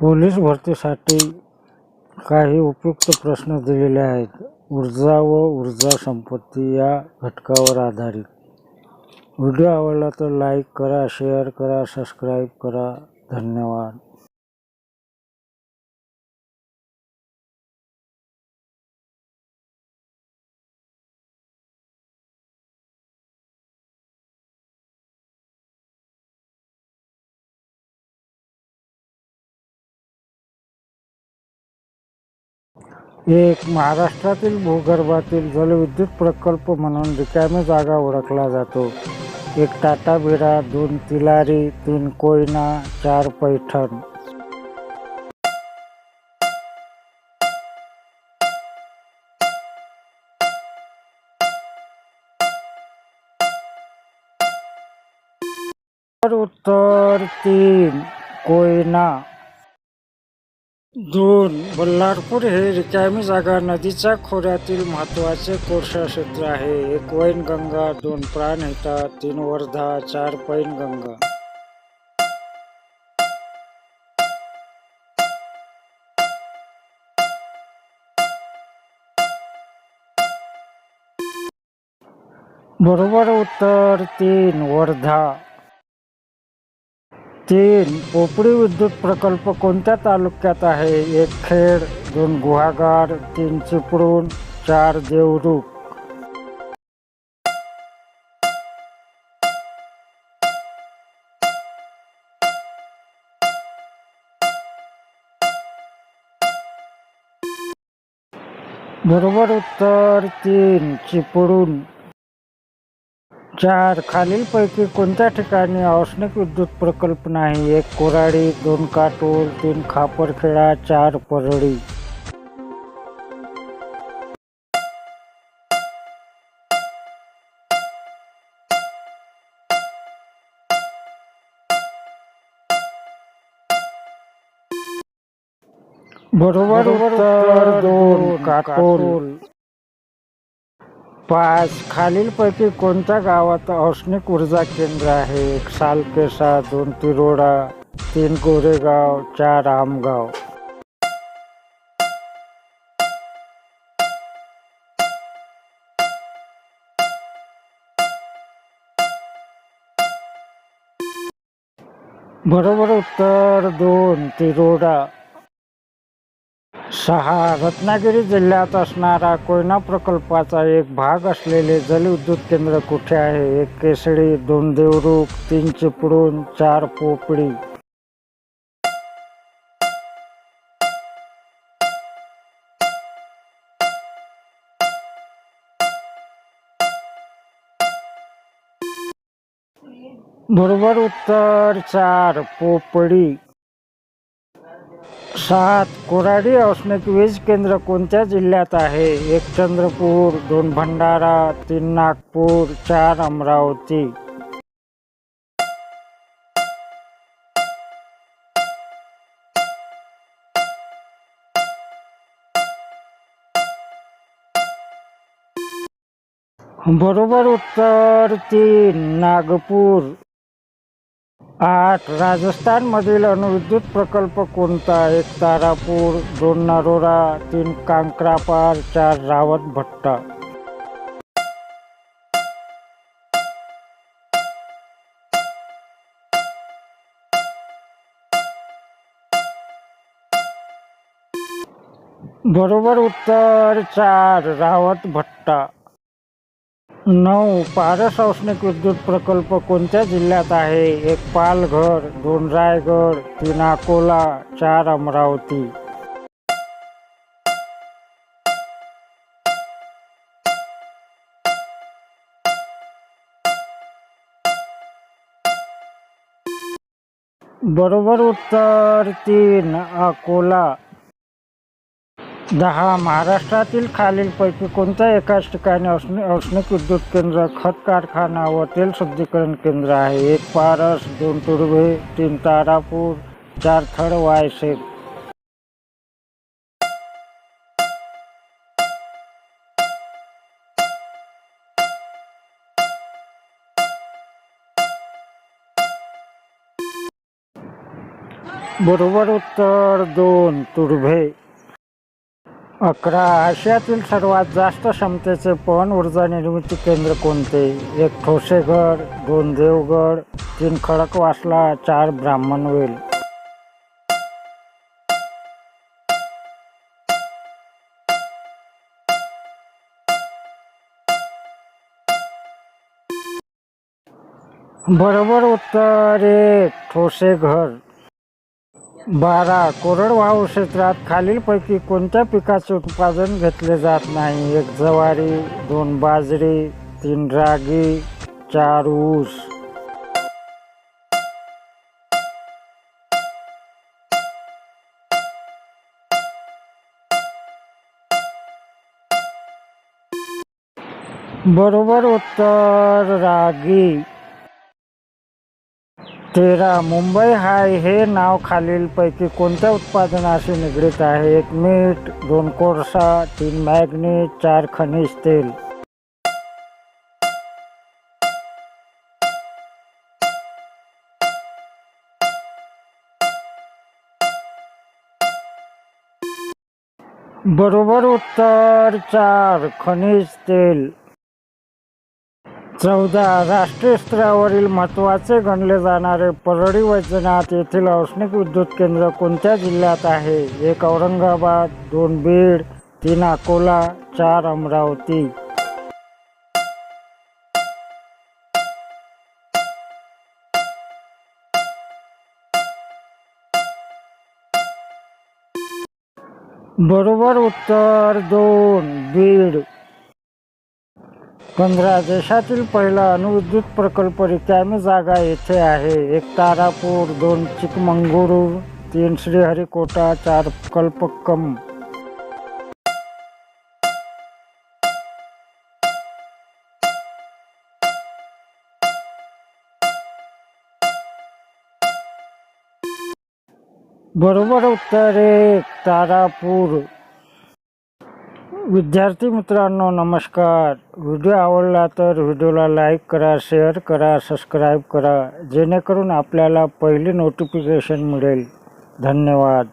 Police भरतीसाठी काही उपयुक्त प्रश्न दिलेले आहेत. ऊर्जा व ऊर्जा संपत्ती या घटकावर आधारित. व्हिडिओ आवडला तर लाईक करा शेअर करा सबस्क्राईब करा. धन्यवाद. एक महाराष्ट्रातील भूगर्भातील जलविद्युत प्रकल्प म्हणून रिकामी जागा ओळखला जातो. एक टाटा बिरा दोन तिलारी तीन कोयना चार पैठण. उत्तर तीन कोयना. दोन बल्लारपूर हे रिकामी जागा नदीच्या खोऱ्यातील महत्त्वाचे कोरसा क्षेत्र आहे. एक वैनगंगा दोन प्राणहिता तीन वर्धा चार पैनगंगा. बरोबर उत्तर तीन वर्धा. तीन पोपडी विद्युत प्रकल्प कोणत्या तालुक्यात आहे? एक खेड दोन गुहागार तीन चिपळूण चार देवरुख. बरोबर उत्तर तीन चिपळूण. चार खालीलपैकी कोणत्या ठिकाणी औष्णिक विद्युत प्रकल्प नाही? एक कोराडी दोन काटोल तीन खापरखेडा चार परळी. बरोबर दोन काटोल. पाच. खालीलपैकी कोणत्या गावात औष्णिक ऊर्जा केंद्र आहे? एक सालकेसा दोन तिरोडा तीन गोरेगाव चार आमगाव. बरोबर उत्तर दोन तिरोडा. सहा रत्नागिरी जिल्ह्यात असणारा कोयना प्रकल्पाचा एक भाग असलेले जलविद्युत केंद्र कुठे आहे? एक केसडी दोन देवरुख तीन चिपळूण चार पोपडी बरोबर उत्तर चार पोपडी सात कोराडी औष्णिक वीज केंद्र कोणत्या जिल्ह्यात आहे? एक चंद्रपूर दोन भंडारा तीन नागपूर चार अमरावती. बरोबर उत्तर तीन नागपूर. आठ. राजस्थानमधील अणुविद्युत प्रकल्प कोणता एक तारापूर दोन नरोरा तीन कांक्रापार चार रावत भट्टा. बरोबर उत्तर चार रावत भट्टा. नऊ पारस औष्णिक विद्युत प्रकल्प कोणत्या जिल्ह्यात आहे? एक पालघर दोन रायगड तीन अकोला चार अमरावती. बरोबर उत्तर तीन अकोला. दहा महाराष्ट्रातील खालीलपैकी कोणत्या एकाच ठिकाणी औष्ण औष्णिक विद्युत केंद्र खत कारखाना व तेल शुद्धीकरण केंद्र आहे? एक पारस दोन तुर्भे तीन तारापूर चार थड वायसेत बरोबर उत्तर दोन तुर्भे अकरा. आशियातील सर्वात जास्त क्षमतेचे पवन ऊर्जा निर्मिती केंद्र कोणते? एक ठोसेघर दोन देवगड तीन खडकवासला चार ब्राह्मणवेल बरोबर उत्तर. एक ठोसेघर. बारा कोरडवाहू क्षेत्रात खालीलपैकी कोणत्या पिकाचे उत्पादन घेतले जात नाही? एक जवारी दोन बाजरी तीन रागी चार ऊस. बरोबर उत्तर रागी. तेरा. मुंबई हाय हे नाव खालीलपैकी कोणत्या उत्पादनाशी निगडीत आहे? एक मीठ दोन कोळसा तीन मॅग्नेट चार खनिज तेल. बरोबर उत्तर चार खनिज तेल. चौदा राष्ट्रीय स्तरावरील महत्त्वाचे गणले जाणारे परळी वैजनाथ येथील औष्णिक विद्युत केंद्र कोणत्या जिल्ह्यात आहे? एक औरंगाबाद दोन बीड तीन अकोला चार अमरावती. बरोबर उत्तर दोन बीड. पंधरा देशातील पहिला अणुविद्युत प्रकल्प रिकामी जागा येथे आहे. एक तारापूर दोन चिकमंगळूरू तीन श्रीहरिकोटा चार कल्पक्कम. बरोबर उत्तर एक तारापूर. विद्यार्थी मित्रांनो नमस्कार. व्हिडिओ आवडला तर व्हिडिओला लाईक करा शेअर करा सबस्क्राईब करा. जेणेकरून आपल्याला पहिली नोटिफिकेशन मिळेल. धन्यवाद.